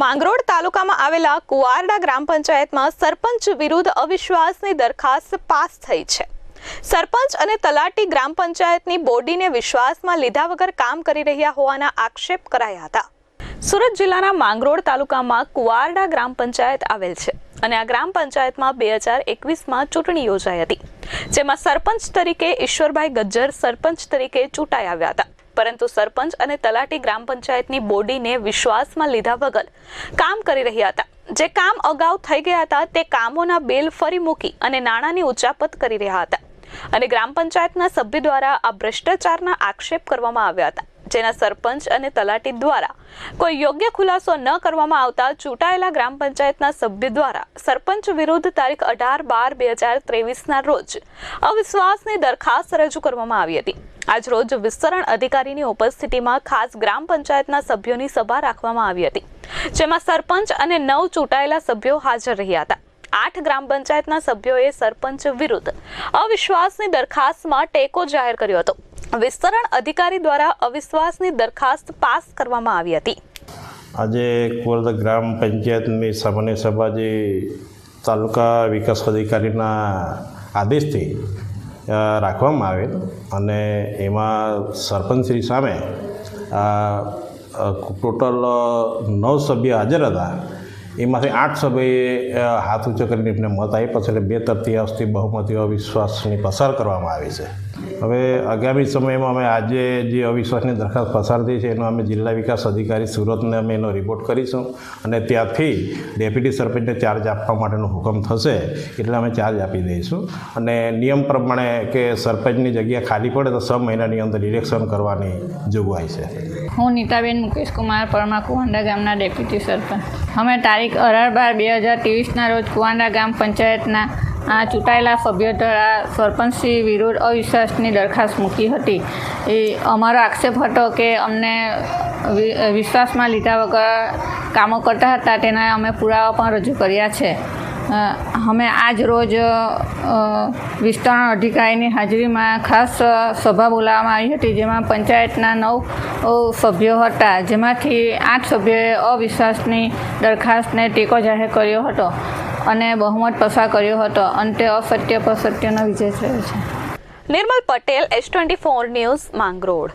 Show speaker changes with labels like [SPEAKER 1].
[SPEAKER 1] માંગરોળ તાલુકામાં આવેલા કુવારડા ગ્રામ પંચાયતમાં સરપંચ વિરુદ્ધ અવિશ્વાસની દરખાસ્ત પાસ થઈ છે. સરપંચ અને તલાટી ગ્રામ પંચાયતની બોડીને વિશ્વાસમાં લીધા વગર કામ કરી રહ્યા હોવાના આક્ષેપ કરાયા હતા. સુરત જિલ્લાના માંગરોળ તાલુકામાં કુવારડા ગ્રામ પંચાયત આવેલ છે અને આ ગ્રામ પંચાયતમાં બે હજાર એકવીસમાં ચૂંટણી યોજાઈ હતી, જેમાં સરપંચ તરીકે ઈશ્વરભાઈ ગજ્જર સરપંચ તરીકે ચૂંટાઈ આવ્યા હતા. પરંતુ સરપંચ અને તલાટી ગ્રામ પંચાયતની બોડીને વિશ્વાસમાં લીધા વગર કામ કરી રહ્યા હતા. જે કામ અગાઉ થઈ ગયા હતા, તે કામોના બેલ ફરી મૂકી અને નાણાંની ઉચાપત કરી રહ્યા હતા. અને ગ્રામ પંચાયતના સભ્ય દ્વારા આ ભ્રષ્ટાચારના આક્ષેપ કરવામાં આવ્યા હતા. જેના સરપંચ અને તલાટી દ્વારા કોઈ યોગ્ય ખુલાસો ન કરવામાં આવતા ચૂંટાયેલા ગ્રામ પંચાયતના સભ્ય દ્વારા સરપંચ વિરુદ્ધ તારીખ અઢાર બાર બે હજાર ત્રેવીસના રોજ અવિશ્વાસની દરખાસ્ત રજૂ કરવામાં આવી હતી. આજ રોજ વિસ્તરણ અધિકારીની ઉપસ્થિતિમાં ખાસ ગ્રામ પંચાયતના સભ્યોની સભા રાખવામાં આવી હતી, જેમાં સરપંચ અને નવ ચૂંટાયેલા સભ્યો હાજર રહ્યા હતા. આઠ ગ્રામ પંચાયતના સભ્યોએ સરપંચ વિરુદ્ધ અવિશ્વાસની દરખાસ્તમાં ટેકો જાહેર કર્યો હતો. વિસ્તરણ અધિકારી દ્વારા અવિશ્વાસની દરખાસ્ત પાસ કરવામાં આવી હતી.
[SPEAKER 2] આજે કુવરદા ગ્રામ પંચાયતની સામાન્ય સભા જે તાલુકા વિકાસ અધિકારીના આદેશથી રાખવામાં આવેલ. અને એમાં સરપંચશ્રી સામે ટોટલ નવ સભ્ય હાજર હતા. એમાંથી આઠ સભ્યએ હાથ ઊંચો કરીને એમને મત આપ્યા છે. એટલે બે તૃતીયાંશથી બહુમતી અવિશ્વાસની પસાર કરવામાં આવી છે. હવે આગામી સમયમાં અમે આજે જે અવિશ્વાસની દરખાસ્ત પસાર થઈ છે, એનો અમે જિલ્લા વિકાસ અધિકારી સુરતને અમે એનો રિપોર્ટ કરીશું અને ત્યાંથી ડેપ્યુટી સરપંચને ચાર્જ આપવા માટેનો હુકમ થશે એટલે અમે ચાર્જ આપી દઈશું. અને નિયમ પ્રમાણે કે સરપંચની જગ્યા ખાલી પડે તો છ મહિનાની અંદર ઇલેક્શન કરવાની જોગવાઈ છે.
[SPEAKER 3] હું નીતાબેન મુકેશ કુમાર, પરમા કુવાંડા ગામના ડેપ્યુટી સરપંચ. અમે તારીખ અઢાર બાર બે હજાર ત્રેવીસના રોજ કુવાંડા ગામ પંચાયતના આ ચૂંટાયેલા સભ્યો દ્વારા સરપંચશ્રી વિરુદ્ધ અવિશ્વાસની દરખાસ્ત મૂકી હતી. એ અમારો આક્ષેપ હતો કે અમને વિશ્વાસમાં લીધા વગર કામો કરતા હતા, તેના અમે પુરાવા પણ રજૂ કર્યા છે. અમે આજ રોજ વિસ્તરણ અધિકારીની હાજરીમાં ખાસ સભા બોલાવવામાં આવી હતી, જેમાં પંચાયતના નવ સભ્યો હતા, જેમાંથી આઠ સભ્યોએ અવિશ્વાસની દરખાસ્તને ટેકો જાહેર કર્યો હતો. અને બહુમત પસાર કર્યો હતો. અંતે અસત્ય પર સત્યનો વિજય થયો છે.
[SPEAKER 1] Nirmal Patel S twenty four news Mangrol.